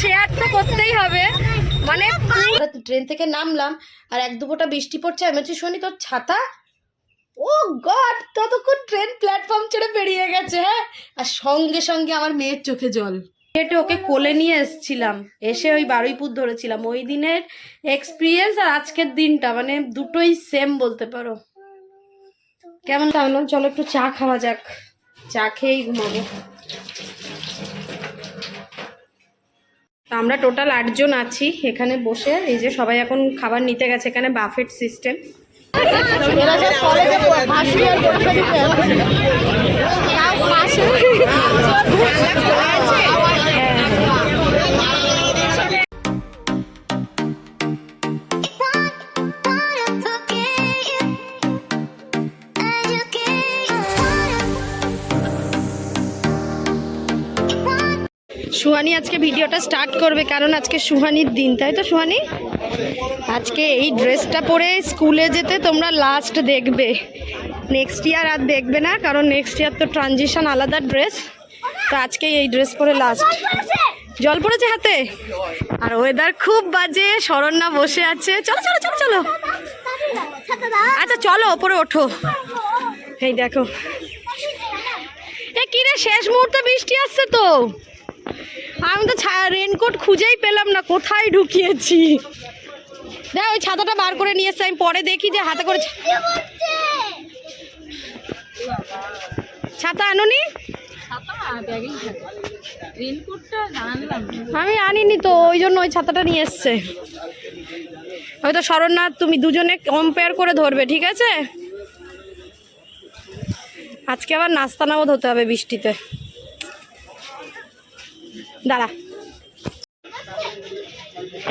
Share তো করতেই হবে। মানে ট্রেন থেকে নামলাম আর এক দুপোটা বৃষ্টি পড়ছে আমি বলছি শোনি তোর ছাতা? ও গড ততক্ষণ ট্রেন প্ল্যাটফর্ম ছেড়ে বেরিয়ে গেছে হ্যাঁ? আর সঙ্গে সঙ্গে আমার মেয়ের চোখে জল। হেঁটে ওকে কোলে নিয়ে এসছিলাম এসে ওই বারুইপুর ধরেছিলাম। ওই দিনের এক্সপিরিয়েন্স আর আজকের দিনটা মানে দুটোই সেম বলতে পারো। কেমন তাহলে চলো একটু চা খাওয়া যাক। চা খেয়েই ঘুমাবো। আমরা টোটাল আটজন আছি এখানে বসে। এই যে সবাই এখন খাবার নিতে গেছে এখানে বাফেট সিস্টেম। সুহানি আজকে ভিডিওটা স্টার্ট করবে, কারণ আজকে সুহানির দিন, তাই তো সুহানি? আজকে এই ড্রেসটা পরে স্কুলে যেতে তোমরা লাস্ট দেখবে। নেক্সট ইয়ার আর দেখবে না, কারণ নেক্সট ইয়ার তো ট্রানজিশন আলাদা ড্রেস তো আজকে এই ড্রেস পরে লাস্ট জল পড়েছে হাতে? আর ওয়েদার খুব বাজে, শরণ্যা বসে আছে। চলো চলো চলো চলো। আচ্ছা চলো, ওপরে ওঠো। এই দেখো। এ কি রে, শেষ মুহূর্তে বৃষ্টি আসছে তো? আমি তো রেনকোট খুঁজেই পেলাম না, কোথায় ঢুকিয়েছি? দেখ, ওই ছাতাটা বার করে নিয়ে আমি পরে দেখি যে হাতে করে ছাতা আনুনি? আমি আনিনি তো, ওই জন্য ওই ছাতাটা নিয়ে এসছে। হয়তো শরণনাথ তুমি দুজনে কম্পেয়ার করে ধরবে, ঠিক আছে? আজকে আবার নাস্তা নামত হতে হবে বৃষ্টিতে। দাঁড়া।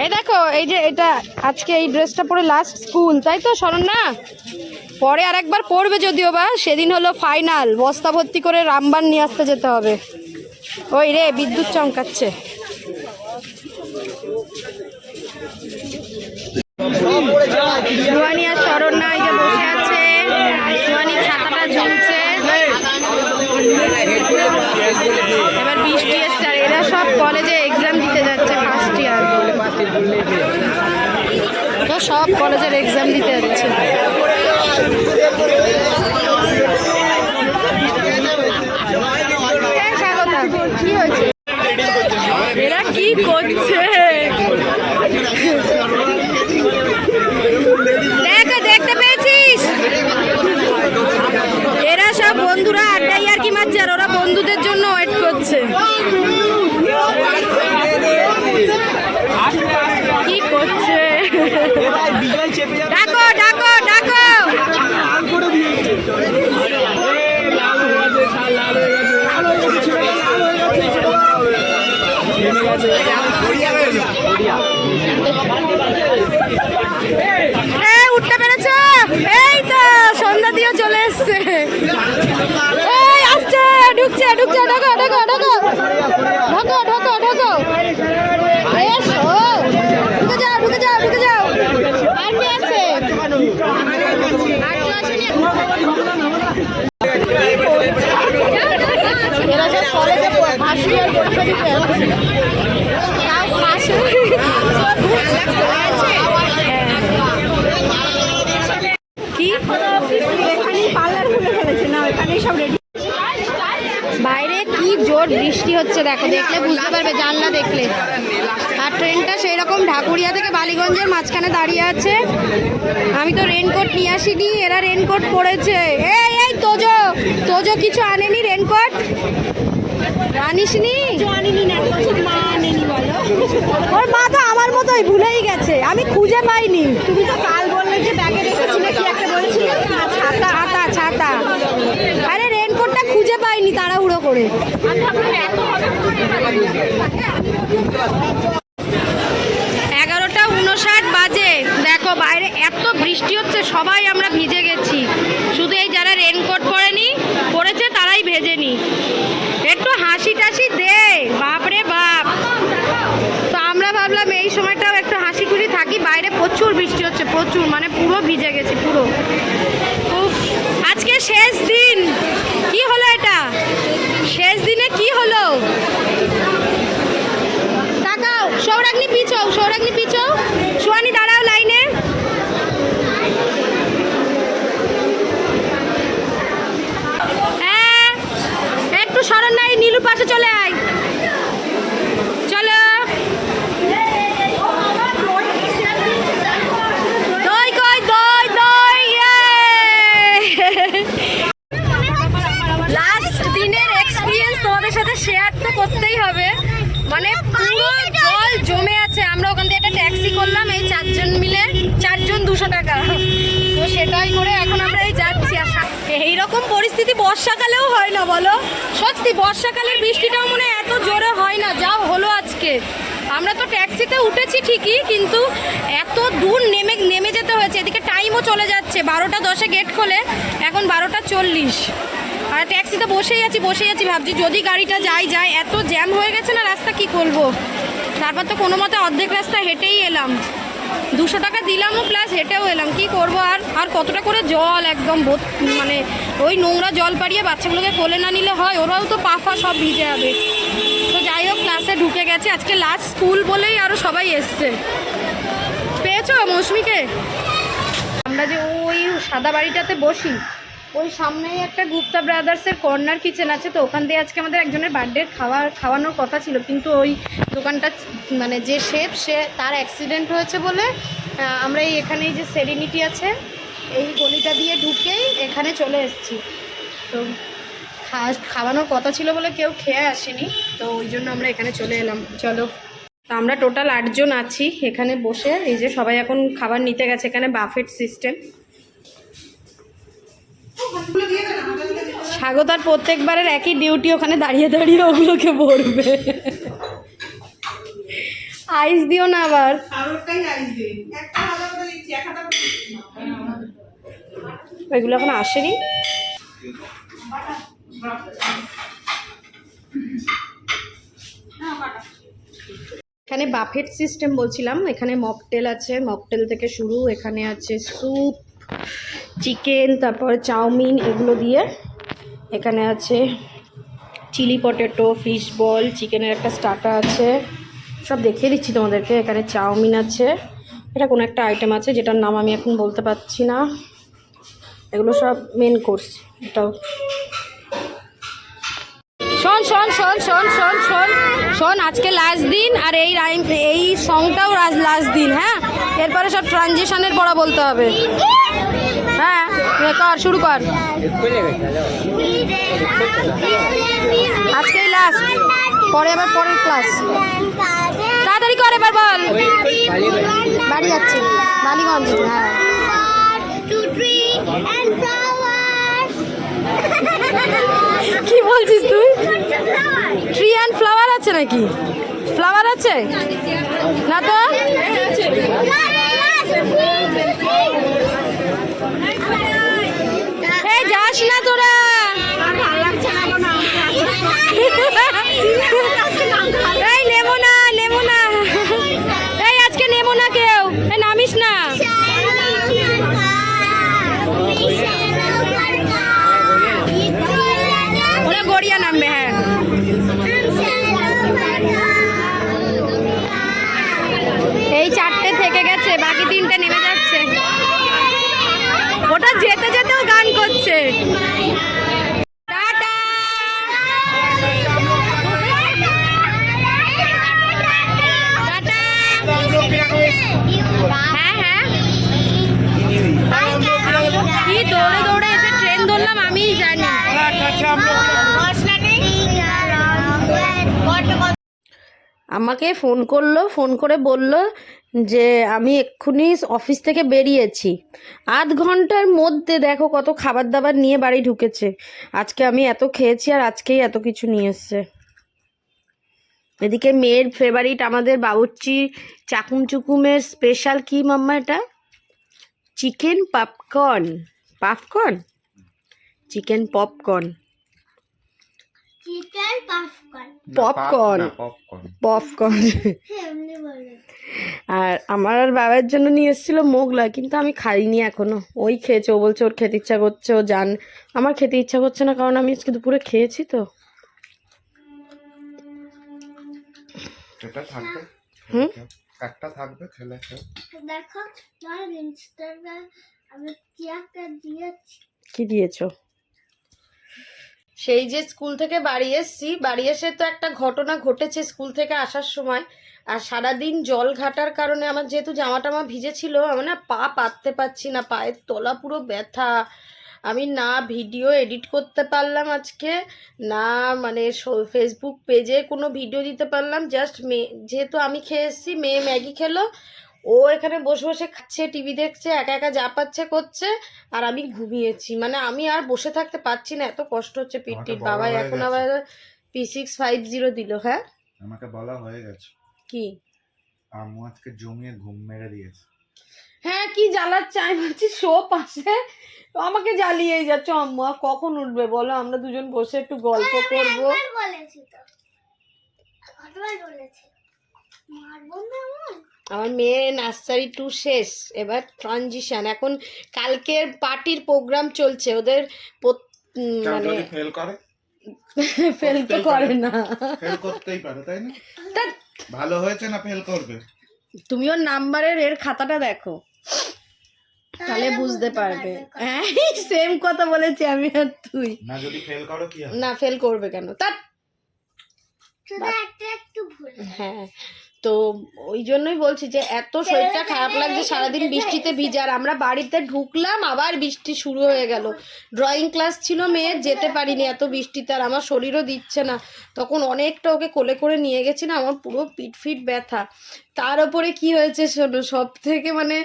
এই দেখো, এই যে এটা আজকে এই ড্রেসটা পরে লাস্ট স্কুল তাই তো, শরণ না পরে আর একবার পড়বে যদিও বা, সেদিন হলো ফাইনাল বস্তা ভর্তি করে রামবান নিয়ে আসতে যেতে হবে। ওই রে, বিদ্যুৎ চমকাচ্ছে। এবার বৃষ্টি এসছে সব কলেজে এক্সাম দিতে যাচ্ছে ফার্স্ট ইয়ার তো সব কলেজের এক্সাম দিতে যাচ্ছে কি হয়েছে? এরা কি করছে দেখ দেখতে পেয়েছিস এরা সব বন্ধুরা আড্ডাই আর কি মারছে আর ওরা বন্ধুদের জন্য ওয়েট করছে কি করছে ডাকো ডাকো ডাকো এ উঠতে পেরেছ এই তো সন্ধ্যা দিয়ে চলে এসছে এই আসছে ঢুকছে ঢুকছে ঢোকো ঢোকো ঢোকো ঢোকো ঢোকো ঢোকো এসো ঢুকে যাও ঢুকে যাও ঢুকে যাও আর কে আছে আর কেউ আসেনি এরা সব কলেজে ফার্স্ট ইয়ার পরীক্ষা দিতে যাচ্ছে তাও পাশে কি এখানেই পার্লার খুলে ফেলেছে না এখানেই সব রেডি বাইরে কি জোর বৃষ্টি হচ্ছে দেখো দেখলে বুঝতে পারবে জানলা দেখলে। আর ট্রেনটা সেই রকম ঢাকুরিয়া থেকে বালিগঞ্জের মাঝখানে দাঁড়িয়ে আছে। আমি তো রেনকোট নিয়ে আসিনি এরা রেনকোট পরেছে। এই এই তোজো তোজো কিছু আনেনি রেনকোট? আনিসনি? ওর মা তো আমার মতোই ভুলেই গেছে। আমি খুঁজে পাইনি। তুমি তো কাল বললে যে ব্যাগে রেখেছিলে কি একটা বলেছিলে? ছাতা ছাতা। আরে খুঁজে পাইনি তাড়াহুড়ো করে। এগারোটা উনষাট বাজে। দেখো, বাইরে এত বৃষ্টি হচ্ছে, সবাই আমরা ভিজে গেছি। শুধু এই যারা রেনকোট পরেনি, পরেছে তারাই ভেজেনি। একটু হাসি টাসি দে, বাপরে বাপ। তো আমরা ভাবলাম এই সময়টাও একটু হাসি খুশি থাকি, বাইরে প্রচুর বৃষ্টি হচ্ছে, প্রচুর মানে পুরো ভিজে গেছি, পুরো। শেষ দিন। কি হলো এটা? শেষ দিনে কি হলো? তাকাও, সৌরাগ্নি পিছাও সৌরাগ্নি পিছাও। সোয়ানি দাঁড়াও লাইনে। হ্যাঁ একটু সরণ নাই নীলুর পাশে চলে আয় চলো দই কই দই দই লাস্ট দিনের এক্সপিরিয়েন্স তোমাদের সাথে শেয়ার তো করতেই হবে মানে পুরো জল জমে আছে আমরা ওখান থেকে একটা ট্যাক্সি করলাম এই চারজন মিলে চারজন দুশো টাকা তো সেটাই করে এখন আমরা এই যাচ্ছি আর সা- এইরকম পরিস্থিতি বর্ষাকালেও হয় না বলো সত্যি বর্ষাকালের বৃষ্টিটাও মনে হয় এত জোরে হয় না যা হলো আজকে আমরা তো উঠেছি ঠিকই, কিন্তু এত দূর নেমে নেমে যেতে হয়েছে। এদিকে টাইমও চলে যাচ্ছে। বারোটা দশে গেট খোলে, এখন বারোটা চল্লিশ। আর ট্যাক্সিতে বসেই আছি বসেই আছি, ভাবছি যদি গাড়িটা যায় যায় এত জ্যাম হয়ে গেছে না, রাস্তা কি করব। তারপর তো কোনো মতে অর্ধেক রাস্তা হেঁটেই এলাম। দুশো টাকা দিলামও প্লাস হেঁটেও এলাম। কি করব আর? আর কতটা করে জল একদম মানে ওই নোংরা জল পাড়িয়ে বাচ্চাগুলোকে কোলে না নিলে হয়, ওরাও তো পাফা সব ভিজে যাবে। তো যাই হোক ক্লাসে ঢুকে গেছে। আজকে লাস্ট স্কুল বলেই আরও সবাই এসছে। পেয়েছ মৌসুমিকে? আমরা যে ওই সাদা বাড়িটাতে বসি, ওই সামনেই একটা গুপ্তা ব্রাদার্সের কর্নার কিচেন আছে তো, ওখান দিয়ে আজকে আমাদের একজনের বার্থডে খাওয়া, খাওয়ানোর কথা ছিল। কিন্তু ওই দোকানটা মানে যে শেফ সে তার অ্যাক্সিডেন্ট হয়েছে বলে আমরা এই এখানেই যে সেরিনিটি আছে, এই গলিটা দিয়ে ঢুকেই এখানে চলে এসেছি। তো খাওয়ানোর কথা ছিল বলে কেউ খেয়ে আসেনি, তো ওই জন্য আমরা এখানে চলে এলাম। চলো। তো আমরা টোটাল আটজন আছি এখানে বসে, এই যে সবাই এখন খাবার নিতে গেছে এখানে বাফেট সিস্টেম স্বাগত আর প্রত্যেকবারের একই ডিউটি ওখানে দাঁড়িয়ে দাঁড়িয়ে ওগুলোকে ভরবে আইস দিও না আবার। ওইগুলো এখন আসেনি? এখানে বাফেট সিস্টেম বলছিলাম, এখানে মকটেল আছে, মকটেল থেকে শুরু, এখানে আছে স্যুপ, চিকেন, তারপর চাউমিন এগুলো দিয়ে, এখানে আছে চিলি পটেটো, ফিশ বল, চিকেনের একটা স্টার্টার আছে, সব দেখিয়ে দিচ্ছি তোমাদেরকে, এখানে চাউমিন আছে, এটা কোনো একটা আইটেম আছে যেটার নাম আমি এখন বলতে পারছি না, এগুলো সব মেন কোর্স এটাও। শোন শোন শোন শোন শোন শোন শোন আজকে লাস্ট দিন আর এই রাইম এই সংটাও লাস্ট দিন হ্যাঁ? এরপরে সব ট্রানজিশনের পড়া বলতে হবে। হ্যাঁ কর শুরু কর। আজকেই লাস্ট পরে আবার পরের ক্লাস তাড়াতাড়ি কর এবার বল। বাড়ি যাচ্ছি বালিগঞ্জ হ্যাঁ। কি বলছিস তুই? ট্রি অ্যান্ড ফ্লাওয়ার আছে নাকি? ফ্লাওয়ার আছে? না তো এই যাস না তোরা আমাকে ফোন করল, ফোন করে বলল যে আমি এক্ষুনি অফিস থেকে বেরিয়েছি। আধ ঘণ্টার মধ্যে দেখো কত খাবার দাবার নিয়ে বাড়ি ঢুকেছে। আজকে আমি এত খেয়েছি আর আজকেই এত কিছু নিয়ে এসছে। এদিকে মেয়ের ফেভারিট আমাদের বাবুর্চি চাকুম চুকুমের স্পেশাল কি মাম্মা এটা? Chicken popcorn popcorn chicken popcorn chicken popcorn popcorn popcorn popcorn আর আমার আর বাবার জন্য নিয়ে এসেছিল মোগলা কিন্তু আমি খাইনি এখনও। ওই খেয়েছে ও বলছে ওর খেতে ইচ্ছা করছে ও জান। আমার খেতে ইচ্ছা করছে না কারণ আমি আজকে দুপুরে খেয়েছি তো। থাকবে হুম? একটা থাকবে খেলে খেলে দেখো আমি কি একটা কি দিয়েছ? সেই যে স্কুল থেকে বাড়ি এসছি, বাড়ি এসে তো একটা ঘটনা ঘটেছে স্কুল থেকে আসার সময়। আর সারাদিন জল ঘাটার কারণে আমার যেহেতু জামা টামা ভিজেছিল, আমি না পা পাততে পারছি না, পায়ের তলা পুরো ব্যথা। আমি না ভিডিও এডিট করতে পারলাম আজকে, না মানে ফেসবুক পেজে কোনো ভিডিও দিতে পারলাম জাস্ট মেয়ে যেহেতু আমি খেয়ে এসেছি, মেয়ে ম্যাগি খেলো ও এখানে বসে বসে খাচ্ছে টিভি দেখছে একা একা যা পাচ্ছে করছে আর আমি ঘুমিয়েছি। মানে আমি আর বসে থাকতে পারছি না এত কষ্ট হচ্ছে পিটির বাবা এখন আবার পি সিক্স ফাইভ জিরো দিল হ্যাঁ? আমাকে বলা হয়ে গেছে। কি? আম্মু আজকে জমিয়ে ঘুম মেরে দিয়েছে। হ্যাঁ কি জ্বালাচ্ছে? আমি বলছি শো পাশে তো আমাকে জ্বালিয়েই যাচ্ছ আম্মা কখন উঠবে বলো? আমরা দুজন বসে একটু গল্প করব। বলেছি তো। বলেছি। মারবো না আমার মেয়ে নার্সারি টু শেষ এবার ট্রানজিশন এখন কালকের পার্টির প্রোগ্রাম চলছে ওদের মানে ফেল করে? ফেল তো করে না। ফেল করতেই পারে তাই না? ভালো হয়েছে না ফেল করবে? তুমি ওর নাম্বারের এর খাতাটা দেখো। তাহলে বুঝতে পারবে হ্যাঁ সেম কথা বলেছি আমি আর তুই। না যদি ফেল করো কি না ফেল করবে কেন? তা একটু ভুল। হ্যাঁ। তো ওই জন্যই বলছি যে এত শরীরটা খারাপ লাগছে সারাদিন বৃষ্টিতে ভিজার আর আমরা বাড়িতে ঢুকলাম আবার বৃষ্টি শুরু হয়ে গেল। ড্রয়িং ক্লাস ছিল মেয়ে যেতে পারিনি এত বৃষ্টিতে আর আমার শরীরও দিচ্ছে না। তখন অনেকটা ওকে কোলে করে নিয়ে গেছি না আমার পুরো পিট ফিট ব্যথা। তার ওপরে কি হয়েছে শোনো সব থেকে মানে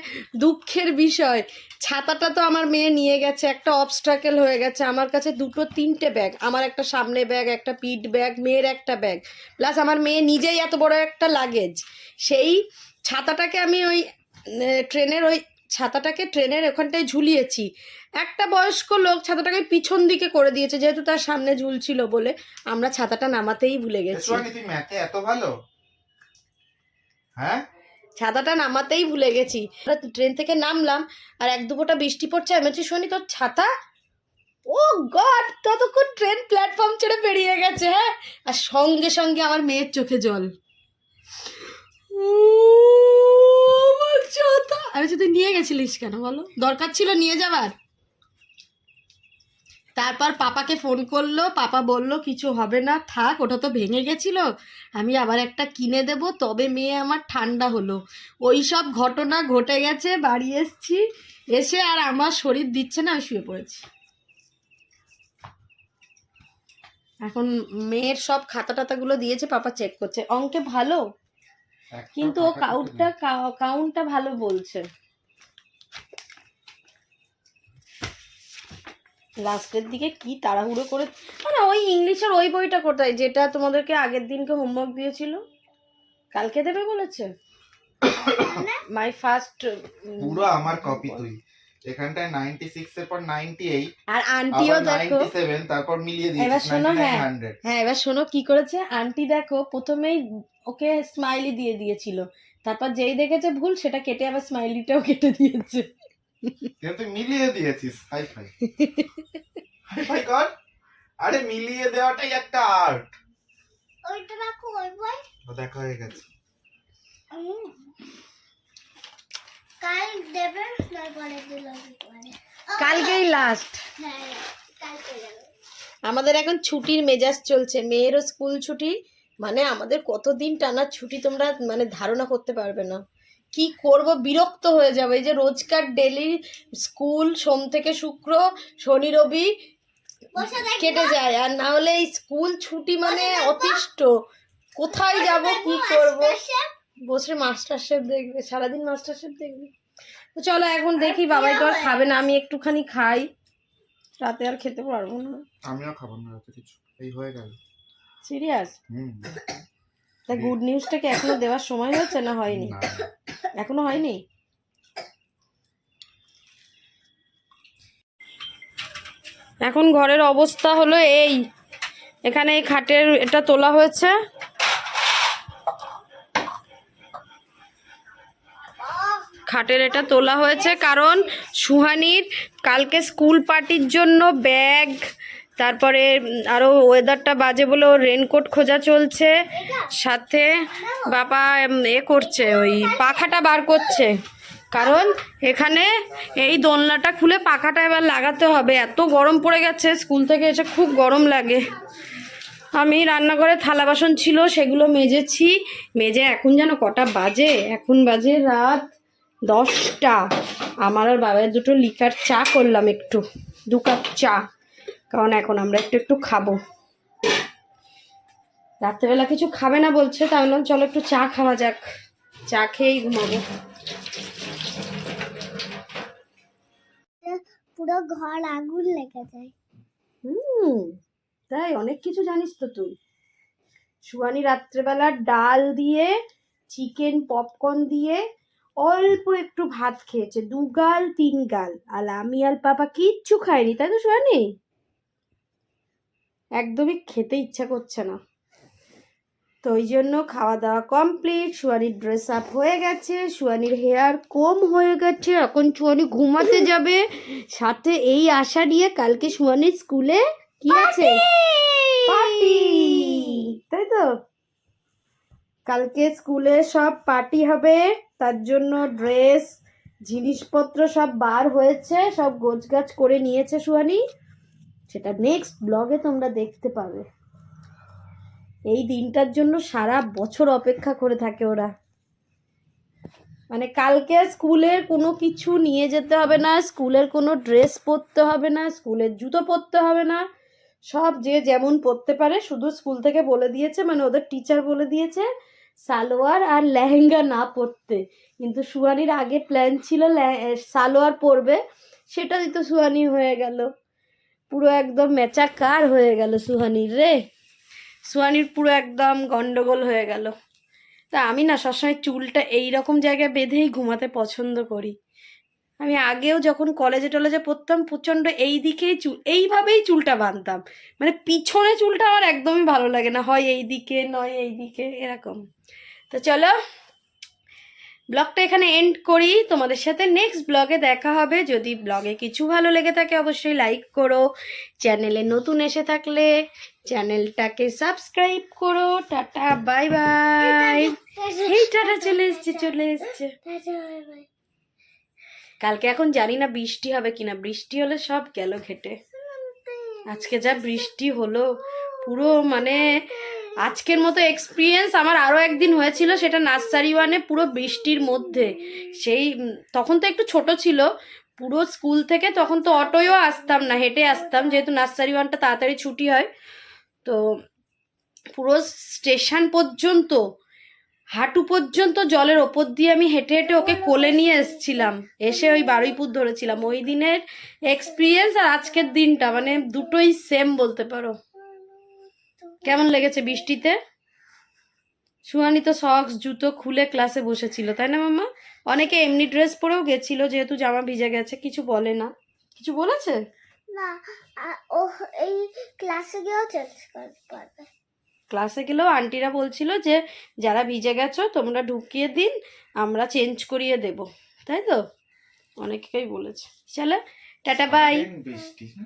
দুঃখের বিষয়, ছাতাটা তো আমার মেয়ে নিয়ে গেছে, একটা অবস্ট্রাকেল হয়ে গেছে, আমার কাছে দুটো তিনটে ব্যাগ আমার একটা সামনে ব্যাগ একটা পিঠ ব্যাগ মেয়ের একটা ব্যাগ প্লাস আমার মেয়ে নিজেই এত বড় একটা লাগেজ সেই ছাতাটাকে আমি ওই ট্রেনের ওই ছাতাটাকে ট্রেনের ওখানটায় ঝুলিয়েছি, একটা বয়স্ক লোক ছাতাটাকে পিছন দিকে করে দিয়েছে, যেহেতু তার সামনে ঝুলছিল বলে, আমরা ছাতাটা নামাতেই ভুলে গেছি। এত ভালো? হ্যাঁ? ছাতাটা নামাতেই ভুলে গেছি। ট্রেন থেকে নামলাম আর এক দুপোটা বৃষ্টি পড়ছে, আমি বলছি শোনি তোর ছাতা? ও গড, ততক্ষণ ট্রেন প্ল্যাটফর্ম ছেড়ে বেরিয়ে গেছে হ্যাঁ? আর সঙ্গে সঙ্গে আমার মেয়ের চোখে জল। আমি তুই নিয়ে গেছিলিস কেন বলো? দরকার ছিল নিয়ে যাবার? তারপর পাপাকে ফোন করল পাপা বলল কিছু হবে না থাক ওটা তো ভেঙে গেছিল। আমি আবার একটা কিনে দেব তবে মেয়ে আমার ঠান্ডা হলো। ওই সব ঘটনা ঘটে গেছে বাড়ি এসছি এসে আর আমার শরীর দিচ্ছে না আমি শুয়ে পড়েছি। এখন মেয়ের সব খাতা টাতাগুলো দিয়েছে পাপা চেক করছে। অঙ্কে ভালো? কিন্তু ও কাউন্টটা কাউন্টটা ভালো বলছে। লাস্টের দিকে কি তাড়াহুড়ো করে মানে ওই ইংলিশের ওই বইটা কোথায় যেটা তোমাদেরকে আগের দিনকে হোমওয়ার্ক দিয়েছিল। কালকে দেবে বলেছে? মাই ফার্স্ট পুরো আমার কপি তুই। এখানটায় 96 এর পর 98 আর আন্টিও দেখো 97 তারপর মিলিয়ে এবার শোনো, হ্যাঁ। হ্যাঁ এবার শোনো কি করেছে? আন্টি দেখো প্রথমেই ওকে স্মাইলি দিয়ে দিয়েছিল। তারপর যেই দেখেছে ভুল সেটা কেটে আবার স্মাইলিটাও কেটে দিয়েছে। কিন্তু তুই মিলিয়ে দিয়েছিস হাই ফাই। হাই ফাই কর। আরে মিলিয়ে দেওয়াটাই একটা আর্ট। ওইটা রাখো ওই বই। দেখা হয়ে গেছে। কাল দেবে দিল পরে। কালকেই লাস্ট হ্যাঁ কালকে যাবে। আমাদের এখন ছুটির মেজাজ চলছে। মেয়েরও স্কুল ছুটি মানে আমাদের কতদিন টানা ছুটি তোমরা মানে ধারণা করতে পারবে না। কি করব? বিরক্ত হয়ে যাবে। এই যে রোজকার ডেলি স্কুল সোম থেকে শুক্র শনি রবি কেটে যায়। আর না হলে এই স্কুল ছুটি মানে অতিষ্ঠ। কোথায় যাব? কি করব? বসে মাস্টার শেফ দেখবে সারাদিন মাস্টার শেফ দেখবে। তো চলো এখন দেখি বাবাই তো আর খাবে না আমি একটুখানি খাই। রাতে আর খেতে পারব না। আমিও খাব না রাতে কিছু। এই হয়ে গেল। Serious hmm. তা গুড নিউজটা কি এখনও দেওয়ার সময় হয়েছে না হয়নি? এখনও হয়নি? এখন ঘরের অবস্থা হলো এই। এখানে এই খাটের এটা তোলা হয়েছে। খাটের এটা তোলা হয়েছে কারণ সুহানির কালকে স্কুল পার্টির জন্য ব্যাগ তারপরে আরও ওয়েদারটা বাজে বলে ওর রেনকোট খোঁজা চলছে। সাথে বাবা এ করছে, ওই পাখাটা বার করছে। কারণ এখানে এই দোলনাটা খুলে পাখাটা এবার লাগাতে হবে। এত গরম পড়ে গেছে, স্কুল থেকে এসে খুব গরম লাগে। আমি রান্নাঘরে থালা বাসন ছিল, সেগুলো মেজেছি। মেজে এখন যেন কটা বাজে? এখন বাজে রাত দশটা। আমার আর বাবার দুটো লিকার চা করলাম একটু, দু কাপ চা। কারণ এখন আমরা একটু একটু খাব। রাত্রেবেলা কিছু খাবে না বলছে তাই বললাম চলো একটু চা খাওয়া যাক। চা খেয়েই ঘুমাবো। পুরো ঘর আগুন লেগে যায়। হুম তাই অনেক কিছু জানিস তো তুই। সুয়ানি রাত্রেবেলা ডাল দিয়ে চিকেন পপকর্ন দিয়ে অল্প একটু ভাত খেয়েছে দু গাল তিন গাল আর আমি আর পাপা কিচ্ছু খাইনি তাই তো সুয়ানি একদমই খেতে ইচ্ছা করছে না। তো ওই জন্য খাওয়া দাওয়া কমপ্লিট সুয়ানির ড্রেস আপ হয়ে গেছে সুয়ানির হেয়ার কম হয়ে গেছে এখন সুয়ানি ঘুমাতে যাবে। সাথে এই আশা নিয়ে কালকে সুয়ানির স্কুলে কি আছে? পার্টি! তাই তো? কালকে স্কুলে সব পার্টি হবে তার জন্য ড্রেস জিনিসপত্র সব বার হয়েছে সব গোছগাছ করে নিয়েছে সুয়ানি। সেটা নেক্সট ব্লগে তোমরা দেখতে পাবে। এই দিনটার জন্য সারা বছর অপেক্ষা করে থাকে ওরা। মানে কালকে স্কুলের কোনো কিছু নিয়ে যেতে হবে না, স্কুলের কোনো ড্রেস পরতে হবে না, স্কুলের জুতো পরতে হবে না। সব যে যেমন পরতে পারে, শুধু স্কুল থেকে বলে দিয়েছে মানে ওদের টিচার বলে দিয়েছে, সালোয়ার আর লেহেঙ্গা না পরতে। কিন্তু সুয়ানির আগে প্ল্যান ছিল সালোয়ার পরবে সেটা তো সুহানি হয়ে গেল। পুরো একদম মেচাকার হয়ে গেল সুহানির রে। সুহানির পুরো একদম গন্ডগোল হয়ে গেল। তা আমি না সবসময় চুলটা এই রকম জায়গায় বেঁধেই ঘুমাতে পছন্দ করি। আমি আগেও যখন কলেজে টলেজে পড়তাম, প্রচণ্ড এই দিকেই চুল এইভাবেই চুলটা বাঁধতাম। মানে পিছনে চুলটা আমার একদমই ভালো লাগে না, হয় এই দিকে, নয় এই দিকে, এরকম। তো চলো ব্লগটা এখানে এন্ড করি। তোমাদের সাথে নেক্সট ব্লগে দেখা হবে। যদি ব্লগে কিছু ভালো লেগে থাকে অবশ্যই লাইক করো। চ্যানেলে নতুন এসে থাকলে চ্যানেলটাকে সাবস্ক্রাইব করো। টাটা বাই বাই এই টাটা। চলে এসছে চলে এসছে। কালকে এখন জানি না বৃষ্টি হবে কিনা। বৃষ্টি হলে সব গেল ঘেটে আজকে যা বৃষ্টি হলো পুরো মানে আজকের মতো এক্সপিরিয়েন্স আমার আরও একদিন হয়েছিল, সেটা নার্সারি ওয়ানে পুরো বৃষ্টির মধ্যে। সেই তখন তো একটু ছোট ছিল, পুরো স্কুল থেকে তখন তো অটোয়ও আসতাম না, হেঁটে আসতাম, যেহেতু নার্সারি ওয়ানটা তাড়াতাড়ি ছুটি হয়। তো পুরো স্টেশন পর্যন্ত, হাঁটু পর্যন্ত জলের ওপর দিয়ে আমি হেঁটে হেঁটে ওকে কোলে নিয়ে এসছিলাম। এসে ওই বারুইপুর ধরেছিলাম। ওই দিনের এক্সপিরিয়েন্স আর আজকের দিনটা মানে দুটোই সেম বলতে পারো। কেমন লেগেছে বৃষ্টিতে? সুহানি তো সক্স জুতো খুলে ক্লাসে বসেছিল তাই না মামা অনেকে এমনি ড্রেস পরেও গেছিল যেহেতু জামা ভিজে গেছে কিছু বলে না। কিছু বলেছে? না ও এই ক্লাসে গিয়েও চেঞ্জ করতে পারবে ক্লাসে গেলেও আন্টিরা বলছিল যে যারা ভিজে গেছো তোমরা ঢুকিয়ে দিন আমরা চেঞ্জ করিয়ে দেব। তাই তো? অনেকেই বলেছে। চলো টাটা বাই বৃষ্টি না